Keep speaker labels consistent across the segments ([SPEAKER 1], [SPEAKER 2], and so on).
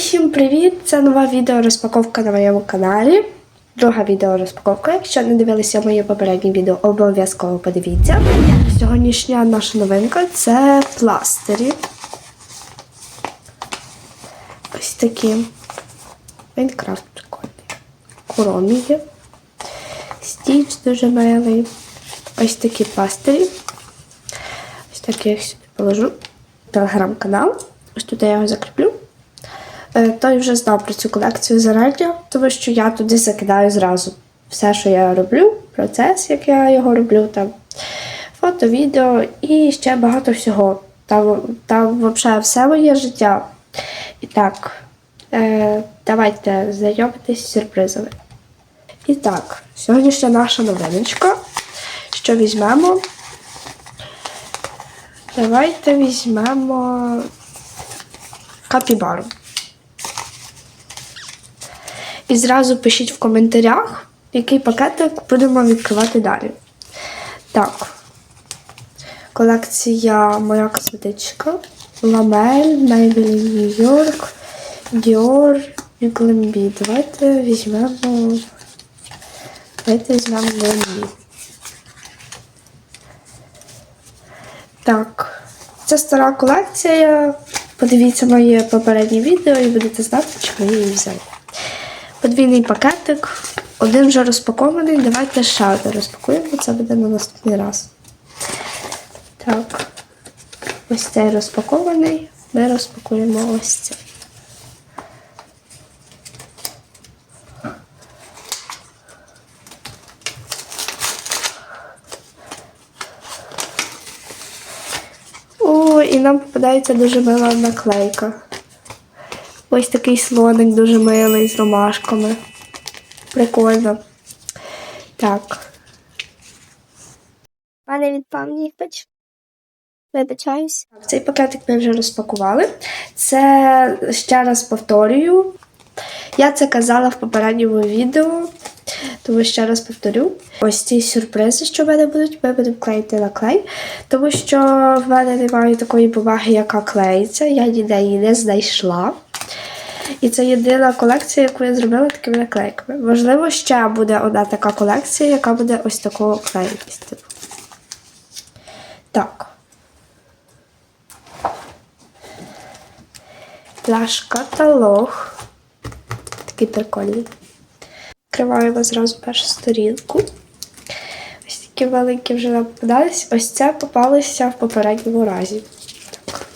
[SPEAKER 1] Усім привіт! Це нова відео розпаковка на моєму каналі. Друга відео розпаковка. Якщо не дивилися моє попереднє відео, обов'язково подивіться. Сьогоднішня наша новинка це пластирі. Ось такі. Майнкрафт прикольний. Куромі є. Стіч дуже милий. Ось такі пластирі. Ось так я їх сюди положу. Телеграм-канал. Ось тут я його закріплю. Е, Той вже знав про цю колекцію зарані, тому що я туди закидаю зразу все, що я роблю, процес, як я його роблю, там фото, відео і ще багато всього. Там, там взагалі все моє життя. І так, е, давайте знайомитись з сюрпризами. І так, сьогоднішня наша новиночка. Що візьмемо? Давайте візьмемо капібару. І зразу пишіть в коментарях, який пакетик будемо відкривати далі. Так. Колекція моя косметичка. Ламель, Maybelline New York, Dior і. Давайте візьмемо. Давайте візьмемо Glambi. Так. Це стара колекція. Подивіться моє попереднє відео і будете знати, чому я її взяла. Подвійний пакетик. Один вже розпакований. Давайте ще один розпакуємо. Це буде на наступний раз. Так. Ось цей розпакований. Ми розпакуємо ось цей. О, і нам попадається дуже мила наклейка. Ось такий слоник дуже милий з ромашками. Прикольно. Так.
[SPEAKER 2] Пане відпав Ніхпич. Вибачаюсь.
[SPEAKER 1] Цей пакетик ми вже розпакували. Це ще раз повторюю. Я це казала в попередньому відео, тому ще раз повторю. Ось ці сюрпризи, що в мене будуть, ми будемо клеїти на клей, тому що в мене немає такої бумаги, яка клеїться. Я ніде її не знайшла. І це єдина колекція, яку я зробила такими наклейками. Можливо, ще буде одна така колекція, яка буде ось такого клеїтись. Так. Наш каталог. Такий прикольний. Відкриваємо зразу першу сторінку. Ось такі великі вже нам попадались. Ось це попалося в попередньому разі. Так.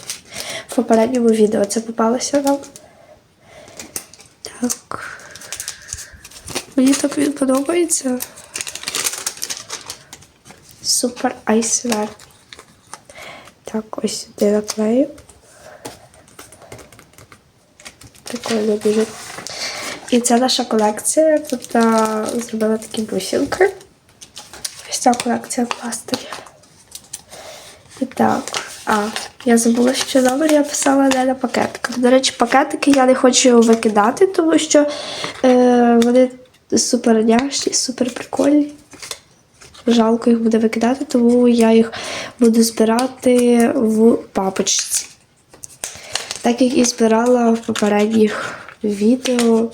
[SPEAKER 1] В попередньому відео це попалося нам. Так. Мені так він подобається. Супер айсвер. Так, ось сюди наклею. Прикольно дуже. І це наша колекція. Тут зробила такі бусинки. Ось ця колекція пластирів. І так. А, я забула, що номер я писала не на пакетках. До речі, пакетики я не хочу викидати, тому що е, вони супер няшні, супер прикольні. Жалко їх буде викидати, тому я їх буду збирати в папочці. Так як і збирала в попередніх відео.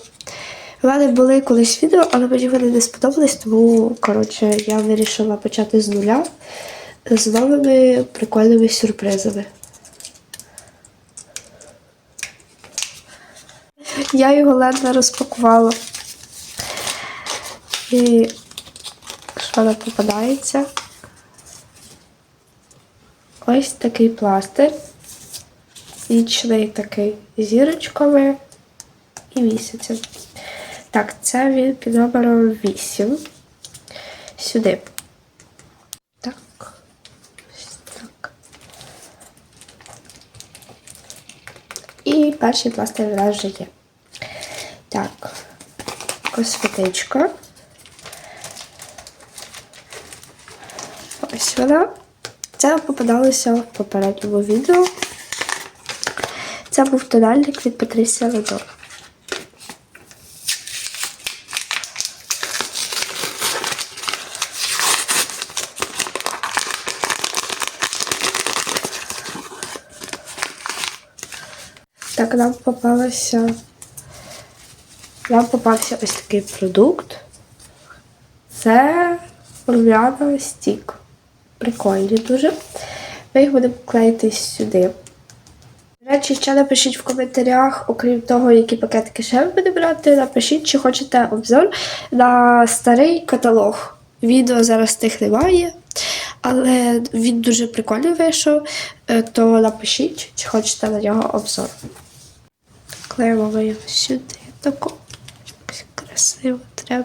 [SPEAKER 1] У мене були колись відео, але мені вони не сподобались, тому коротше, я вирішила почати з нуля з новими прикольними сюрпризами. Я його ледве розпакувала. І що нам попадається? Ось такий пластир. Вічний такий зірочками і місяцем. Так, це він під номером 8. Сюди. Так. Ось так. І перший пластир в нас вже є. Так, косметичка. Ось вона. Це попадалося в попередньому відео. Це був тональник від Патрісія Ледо. Так, нам попалося. Нам попався ось такий продукт. Це рум'яна стік. Прикольні дуже. Ми їх будемо клеїти сюди. До речі, ще напишіть в коментарях, окрім того, які пакетики ще ви будете брати, напишіть, чи хочете обзор на старий каталог. Відео зараз тих немає, але він дуже прикольний вийшов, е, то напишіть, чи хочете на нього обзор. Ми його сюди, тако. Красиво треба.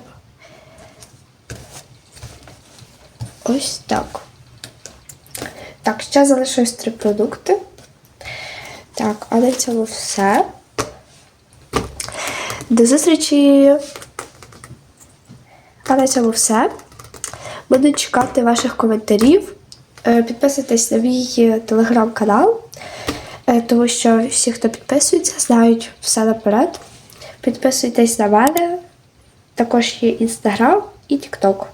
[SPEAKER 1] Ось так. Так, ще залишилось три продукти. Так, а на цьому все. До зустрічі! А на цьому все. Буду чекати ваших коментарів. Е, Підписуйтесь на мій е, телеграм-канал, тому що всі, хто підписується, знають все наперед. Підписуйтесь на мене. Також є інстаграм і тікток.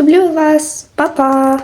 [SPEAKER 1] Люблю вас, Па-па!